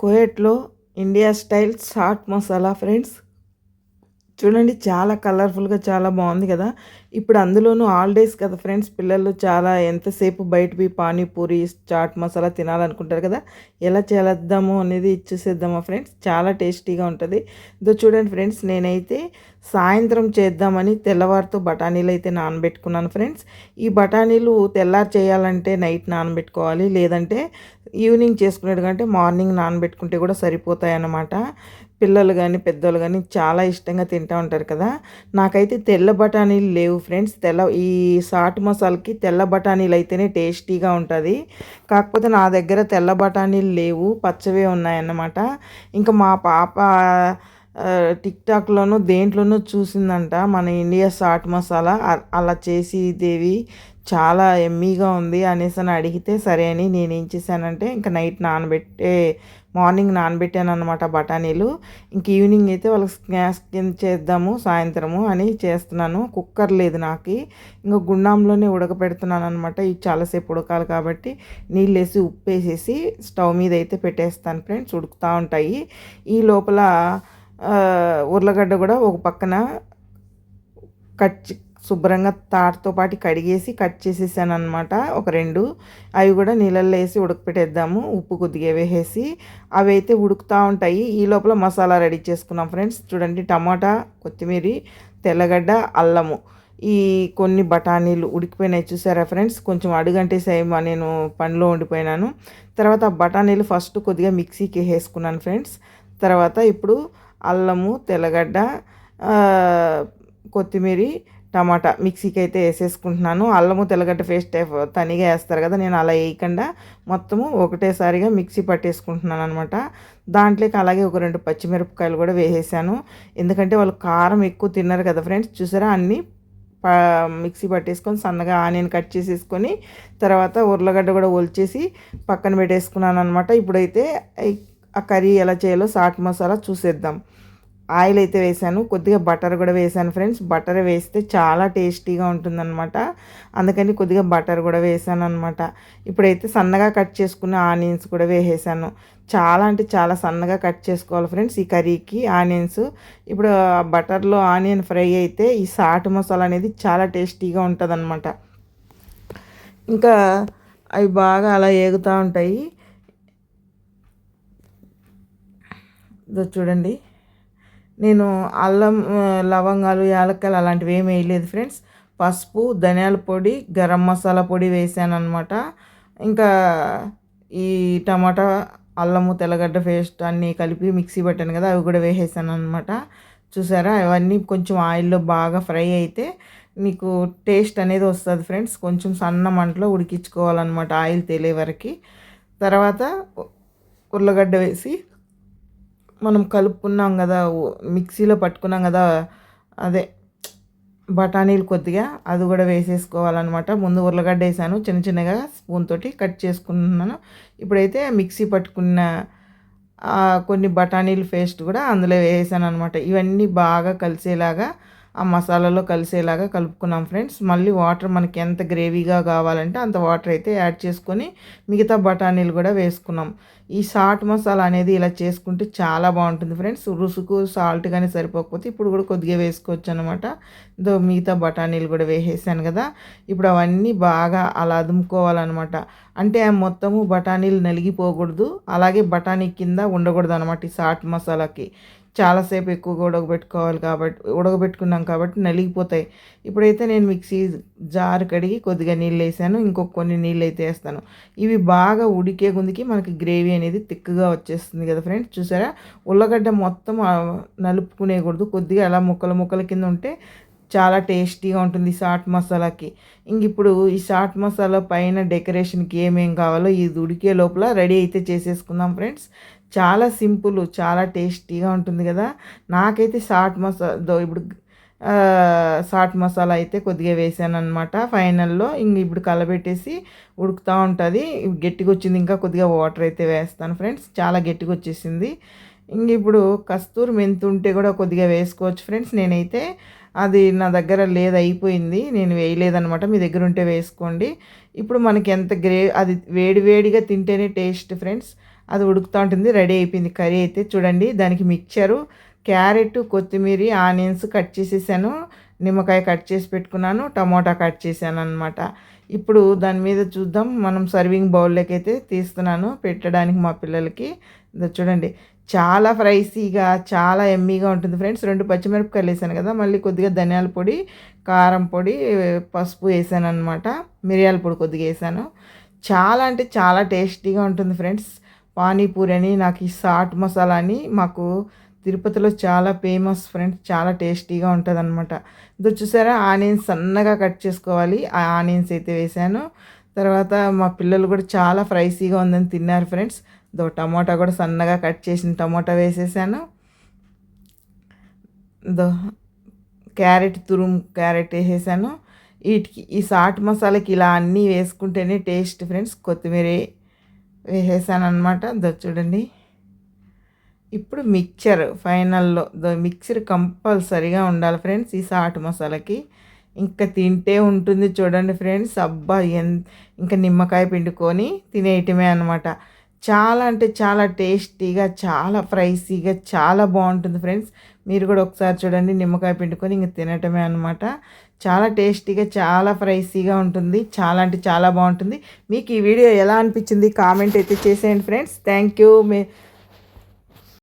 కోయట్లో India style chaat masala friends. చూడండి చాలా కలర్ఫుల్గా చాలా బాగుంది కదా. ఇప్పుడు అందులోనూ హాలిడేస్ కదా ఫ్రెండ్స్ పిల్లలు చాలా ఎంతసేపు బయటవి పానీపూరి చాట్ మసాలా తినాలనుకుంటారు కదా. ఎలా చేద్దాము అనేది చూసేద్దామా ఫ్రెండ్స్ చాలా టేస్టీగా ఉంటుంది. ఇదో చూడండి ఫ్రెండ్స్ నేనైతే సాయంత్రం చేద్దామని తెల్లవారితో బఠానీలు అయితే నానబెట్టుకున్నాను ఫ్రెండ్స్ ఈ బఠానీలు తెల్లారు చేయాలంటే నైట్ నానబెట్టుకోవాలి. లేదంటే ఈవినింగ్ చేసుకునేది కంటే మార్నింగ్ నానబెట్టుకుంటే కూడా సరిపోతాయి అన్నమాట పిల్లలు కానీ పెద్దోళ్ళు కానీ చాలా ఇష్టంగా తింటూ ఉంటారు కదా. నాకైతే తెల్ల బఠానీలు లేవు ఫ్రెండ్స్. తెల్ల ఈ సాట్ మసాలాకి తెల్ల బఠానీలు అయితేనే టేస్టీగా ఉంటుంది. కాకపోతే నా దగ్గర తెల్ల బఠానీలు లేవు. పచ్చవే ఉన్నాయన్నమాట. ఇంకా మా పాప టిక్ టాక్లోనూ దేంట్లోనూ చూసిందంట మన ఇండియా సాట్ మసాలా. అలా చేసి దేవి చాలా ఎమ్మీగా ఉంది అనేసి అని అడిగితే సరే అని నేను ఏం చేశానంటే ఇంకా నైట్ నానబెట్టే మార్నింగ్ నానబెట్టాను అనమాట బఠానీలు. ఇంక ఈవినింగ్ అయితే వాళ్ళకి స్నాక్స్ కింద చేద్దాము సాయంత్రము అని చేస్తున్నాను. కుక్కర్ లేదు నాకు. ఇంకా గుండంలోనే ఉడకపెడుతున్నాను అనమాట ఇవి చాలాసేపు ఉడకాలి కాబట్టి నీళ్ళు వేసి ఉప్పు వేసేసి స్టవ్ మీద అయితే పెట్టేస్తాను ఫ్రెండ్స్. ఉడుకుతూ ఉంటాయి. ఈ లోపల ఉర్లగడ్డ కూడా ఒక పక్కన కట్ శుభ్రంగా తాటతో పాటు కడిగేసి కట్ చేసేసాను అనమాట ఒక రెండు. అవి కూడా నీళ్ళల్లో వేసి ఉడకపెట్టేద్దాము. ఉప్పు కొద్దిగా వేసేసి అవి అయితే ఉడుకుతూ ఉంటాయి. ఈ లోపల మసాలా రెడీ చేసుకున్నాం ఫ్రెండ్స్. చూడండి టమాటా కొత్తిమీర తెల్లగడ్డ అల్లము. ఈ కొన్ని బఠానీలు ఉడికిపోయినాయి చూసారా ఫ్రెండ్స్? కొంచెం అడుగంటే సేమ్ నేను పనిలో ఉండిపోయినాను. తర్వాత బఠానీలు ఫస్ట్ కొద్దిగా మిక్సీకి వేసుకున్నాను ఫ్రెండ్స్. తర్వాత ఇప్పుడు అల్లము తెల్లగడ్డ కొత్తిమీర టమాటా మిక్సీకి అయితే వేసేసుకుంటున్నాను. అల్లము తెల్లగడ్డ పేస్ట్ తనిగా వేస్తారు కదా నేను అలా వేయకుండా మొత్తము ఒకటేసారిగా మిక్సీ పట్టేసుకుంటున్నాను అనమాట దాంట్లోకి అలాగే ఒక రెండు పచ్చిమిరపకాయలు కూడా వేసేసాను. ఎందుకంటే వాళ్ళు కారం ఎక్కువ తిన్నారు కదా ఫ్రెండ్స్ చూసారా? అన్నీ మిక్సీ పట్టేసుకొని సన్నగా ఆనియన్ కట్ చేసేసుకొని తర్వాత ఉర్లగడ్డ కూడా ఒలిచేసి పక్కన పెట్టేసుకున్నాను అనమాట ఇప్పుడైతే ఆ కర్రీ ఎలా చేయాలో సాట్ మసాలా చూసేద్దాం. ఆయిల్ అయితే వేసాను కొద్దిగా బటర్ కూడా వేసాను ఫ్రెండ్స్. బటర్ వేస్తే చాలా టేస్టీగా ఉంటుందన్నమాట. అందుకని కొద్దిగా బటర్ కూడా వేసాను అనమాట ఇప్పుడైతే సన్నగా కట్ చేసుకున్న ఆనియన్స్ కూడా వేసేసాను. చాలా అంటే చాలా సన్నగా కట్ చేసుకోవాలి ఫ్రెండ్స్ ఈ కర్రీకి ఆనియన్స్. ఇప్పుడు బటర్లో ఆనియన్ ఫ్రై అయితే ఈ సాట్ మసాలా అనేది చాలా టేస్టీగా ఉంటుంది ఇంకా అవి బాగా అలా ఏగుతూ ఉంటాయి. చూడండి. నేను అల్లం లవంగాలు యాలక్కలు అలాంటివి ఏమి వేయలేదు ఫ్రెండ్స్. పసుపు ధనియాల పొడి గరం మసాలా పొడి వేసాను అనమాట ఇంకా ఈ టమాటా అల్లము తెల్లగడ్డ పేస్ట్ అన్నీ కలిపి మిక్సీ పెట్టాను కదా అవి కూడా వేసేసాను అనమాట చూసారా? అవన్నీ కొంచెం ఆయిల్లో బాగా ఫ్రై అయితే మీకు టేస్ట్ అనేది వస్తుంది ఫ్రెండ్స్. కొంచెం సన్న మంటలో ఉడికించుకోవాలన్నమాట ఆయిల్ తెలియ వరకు. తర్వాత ఉర్లగడ్డ వేసి మనం కలుపుకున్నాం కదా మిక్సీలో పట్టుకున్నాం కదా అదే బఠానీలు కొద్దిగా అది కూడా వేసేసుకోవాలన్నమాట. ముందు ఉర్లగడ్డ వేసాను చిన్న చిన్నగా స్పూన్ తోటి కట్ చేసుకున్నాను. ఇప్పుడైతే మిక్సీ పట్టుకున్న కొన్ని బఠానీలు పేస్ట్ కూడా అందులో వేసాను అనమాట ఇవన్నీ బాగా కలిసేలాగా ఆ మసాలాలో కలిసేలాగా కలుపుకున్నాం ఫ్రెండ్స్. మళ్ళీ వాటర్ మనకి ఎంత గ్రేవీగా కావాలంటే అంత వాటర్ అయితే యాడ్ చేసుకొని మిగతా బఠానీలు కూడా వేసుకున్నాం. ఈ సాల్ట్ మసాలా అనేది ఇలా చేసుకుంటే చాలా బాగుంటుంది ఫ్రెండ్స్. రుసుకు సాల్ట్ కానీ సరిపోకపోతే ఇప్పుడు కూడా కొద్దిగా వేసుకోవచ్చు అనమాట దో మిగతా బఠానీలు కూడా వేసేసాను కదా. ఇప్పుడు అవన్నీ బాగా అలా అదుముకోవాలన్నమాట. అంటే మొత్తము బఠానీలు నలిగిపోకూడదు. అలాగే బఠానీ కింద ఉండకూడదు అనమాట ఈ సాల్ట్ మసాలాకి. చాలాసేపు ఎక్కువగా ఉడకబెట్టుకోవాలి కాబట్టి ఉడకబెట్టుకున్నాం కాబట్టి నలిగిపోతాయి. ఇప్పుడైతే నేను మిక్సీ జారు కడిగి కొద్దిగా నీళ్ళు వేసాను. ఇంకొక కొన్ని నీళ్ళు అయితే వేస్తాను. ఇవి బాగా ఉడికే గుందికి మనకి గ్రేవీ అనేది తిక్కుగా వచ్చేస్తుంది కదా ఫ్రెండ్స్. చూసారా? ఉల్లగడ్డ మొత్తం నలుపుకునేకూడదు కొద్దిగా అలా ముక్కల ముక్కల కింద ఉంటే చాలా టేస్టీగా ఉంటుంది సాట్ మసాలాకి. ఇంక ఇప్పుడు ఈ సాట్ మసాలా పైన డెకరేషన్కి ఏమేం కావాలో ఇది ఉడికే లోపల రెడీ అయితే చేసేసుకుందాం ఫ్రెండ్స్. చాలా సింపుల్ చాలా టేస్టీగా ఉంటుంది కదా. నాకైతే సాట్ మసాలా ఇప్పుడు సాట్ మసాలా అయితే కొద్దిగా వేసాను అనమాట ఫైనల్లో. ఇంక ఇప్పుడు కలబెట్టేసి ఉడుకుతూ ఉంటుంది. గట్టిగా వచ్చింది ఇంకా కొద్దిగా వాటర్ అయితే వేస్తాను ఫ్రెండ్స్. చాలా గట్టిగా వచ్చేసింది. ఇంక ఇప్పుడు కస్తూరి మెంతు ఉంటే కూడా కొద్దిగా వేసుకోవచ్చు ఫ్రెండ్స్. నేనైతే అది నా దగ్గర లేదు అయిపోయింది. నేను వేయలేదనమాట మీ దగ్గర ఉంటే వేసుకోండి. ఇప్పుడు మనకి ఎంత గ్రే అది వేడివేడిగా తింటేనే టేస్ట్ ఫ్రెండ్స్. అది ఉడుకుతూ ఉంటుంది రెడీ అయిపోయింది. కర్రీ అయితే చూడండి. దానికి మిక్చరు క్యారెట్ కొత్తిమీర ఆనియన్స్ కట్ చేసేసాను. నిమ్మకాయ కట్ చేసి పెట్టుకున్నాను. టమోటా కట్ చేశాను అనమాట ఇప్పుడు దాని మీద చూద్దాం. మనం సర్వింగ్ బౌల్లోకి అయితే తీస్తున్నాను. పెట్టడానికి మా పిల్లలకి. చూడండి. చాలా ఫ్రైసీగా చాలా ఎమ్మీగా ఉంటుంది ఫ్రెండ్స్. రెండు పచ్చిమిరపకాయలు వేసాను కదా మళ్ళీ కొద్దిగా ధనియాల పొడి కారం పొడి పసుపు వేసాను అనమాట మిరియాల పొడి కొద్దిగా వేసాను. చాలా అంటే చాలా టేస్టీగా ఉంటుంది ఫ్రెండ్స్. పానీపూరి అని నాకు ఈ సాట్ మసాలా అని మాకు తిరుపతిలో చాలా ఫేమస్ ఫ్రెండ్స్. చాలా టేస్టీగా ఉంటుంది అనమాట ఇది చూసారా ఆనియన్స్ సన్నగా కట్ చేసుకోవాలి. ఆ ఆనియన్స్ అయితే వేసాను. తర్వాత మా పిల్లలు కూడా చాలా ఫ్రైసీగా ఉందని తిన్నారు ఫ్రెండ్స్. దో టమోటా కూడా సన్నగా కట్ చేసిన టమోటా వేసేసాను. దో క్యారెట్ తురుము క్యారెట్ వేసేసాను. వీటికి ఈ సాట్ మసాలాకి ఇలా అన్నీ వేసుకుంటేనే టేస్ట్ ఫ్రెండ్స్. కొత్తిమీర వేసేసాను అనమాట దో చూడండి. ఇప్పుడు మిక్చర్ ఫైనల్లో మిక్చర్ కంపల్సరీగా ఉండాలి ఫ్రెండ్స్ ఈ సాట్ మసాలాకి. ఇంకా తింటే ఉంటుంది చూడండి ఫ్రెండ్స్. అబ్బా ఎంత ఇంకా నిమ్మకాయ పిండుకొని తినేయటమే అనమాట చాలా అంటే చాలా టేస్టీగా చాలా ఫ్రైసీగా చాలా బాగుంటుంది ఫ్రెండ్స్. మీరు కూడా ఒకసారి చూడండి నిమ్మకాయ పిండుకొని ఇంక తినటమే అనమాట చాలా టేస్టీగా చాలా ఫ్రైసీగా ఉంటుంది. చాలా అంటే చాలా బాగుంటుంది. మీకు ఈ వీడియో ఎలా అనిపించింది కామెంట్ అయితే చేసేయండి ఫ్రెండ్స్. Thank you. మీ